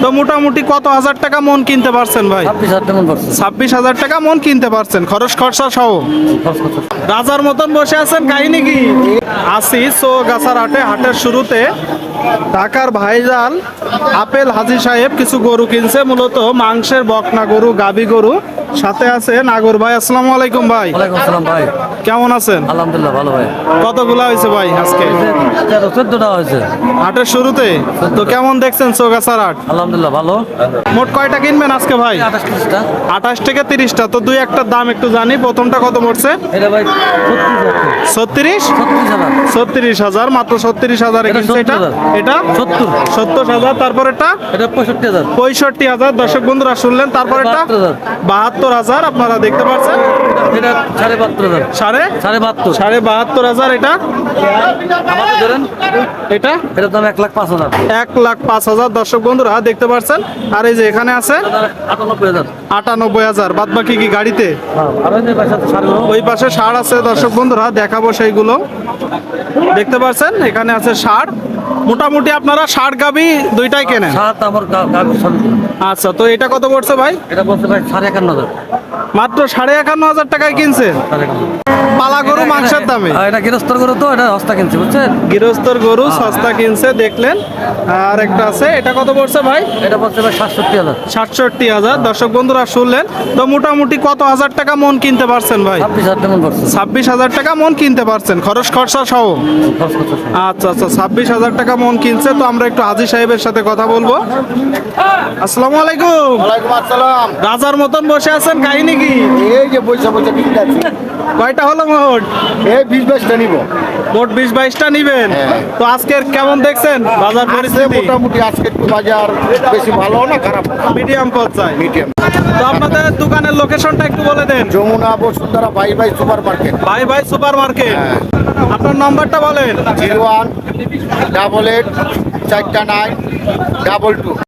তো মোটামুটি কত হাজার টাকা মন কিনতে পারছেন ভাই? ছাব্বিশ হাজার টাকা মন কিনতে পারছেন খরচ খরচা সহ? রাজার মতন বসে আছেন কাহিনী কি? আসি সো গাছার হাটে হাটের শুরুতে ঢাকার ভাইজাল আপেল হাজি সাহেব কিছু গরু কিনছে মূলত মাংসের বকনা গরু গাবি গরু। সাথে আছে নাগর ভাই আসসালামু আলাইকুম ভাই। ওয়ালাইকুম আসসালাম ভাই। কেমন আছেন? আলহামদুলিল্লাহ ভালো ভাই। কতগুলা হয়েছে ভাই আজকে? তেরো চোদ্দটা হয়েছে। হাটের শুরুতে? তো কেমন দেখছেন সোগাছার হাট? আলহামদুলিল্লাহ ভালো। মোট কয়টা কিনবেন আজকে ভাই? আঠাশ ত্রিশটা। আঠাশ থেকে তিরিশটা। তো দুই একটা দাম একটু জানি প্রথমটা কত পড়ছে এটা ভাই ছত্রিশ ছত্রিশ? হাজার। মাত্র ছত্রিশ হাজার এটা কিনছে এটা? এটা? সত্তর। সত্তর হাজার তারপর এটা পঁয়ষট্টি হাজার। পঁয়ষট্টি হাজার। দর্শক বন্ধুরা শুনলেন তারপর এটা 72,000 বাহাত্তর হাজার আপনারা দেখতে পাচ্ছেন এটা সাড়ে বাহাত্তর হাজার। সাড়ে? সাড়ে বাহাত্তর। সাড়ে বাহাত্তর হাজার এটা। ধরেন এটা? এটার দাম এক লাখ পাঁচ হাজার। এক লাখ পাঁচ হাজার দর্শক বন্ধুরা দেখতে পাচ্ছেন আর এই যে এখানে আছে? আটানব্বই হাজার। আটানব্বই হাজার। বাদ বাকি কি গাড়িতে? ওই পাশে নয়। ওই পাশে ষাঁড় আছে দর্শক বন্ধুরা দেখাবো সেইগুলো। দেখতে পাচ্ছেন এখানে আছে ষাঁড় মোটামুটি আপনারা ষাট গাবি দুইটাই কেনেন? সাত আমার গা- গা- সব- আচ্ছা তো এটা কত পড়ছে ভাই? এটা পড়ছে ভাই সাড়ে একান্ন হাজার। মাত্র সাড়ে একান্ন হাজার টাকায় কিনছে সাড়ে একান্ন পালা গরু মাংসের দামে। এটা গৃহস্থর করে তো এটা হস্তা কিনছি বুঝছেন? গৃহস্থর গরু সস্তা কিনছে দেখলেন। আর একটা আছে এটা কত পড়ছে ভাই? এটা বলছে ভাই সাতষট্টি হাজার। সাতষট্টি হাজার। দর্শক বন্ধুরা শুনলেন? তো মোটামুটি কত হাজার টাকা মন কিনতে পারছেন ভাই? ছাব্বিশ হাজার টাকা পড়ছে। মন কিনতে পারছেন খরচ খরচা সহ? আচ্ছা আচ্ছা ছাব্বিশ হাজার টাকা মন কিনছে তো আমরা একটু হাজি সাহেবের সাথে কথা বলব। আসসালামু আলাইকুম। আসসালাম। রাজার মতন বসে আছেন কাহিনী কি? যে বৈশা বৈশা কিনতে আছি। কয়টা হলো মোট? এই বিশ বাইশটা নিব। মোট বিশ বাইশটা নিবেন? হ্যাঁ। তো আজকের কেমন দেখছেন বাজার পরিস্থিতি? মোটামুটি আজকে একটু বাজার বেশি ভালো না খারাপ মিডিয়াম পর্যায়ে। মিডিয়াম। তো আপনাদের দোকানের লোকেশনটা একটু বলে দেন। Jamuna Bashundhara Bhai Bhai super market Bhai Bhai super market হ্যাঁ। আপনার নাম্বারটা বলেন। জিরো ওয়ান ডাবল এইট চারটা নাইন ডাবল টু।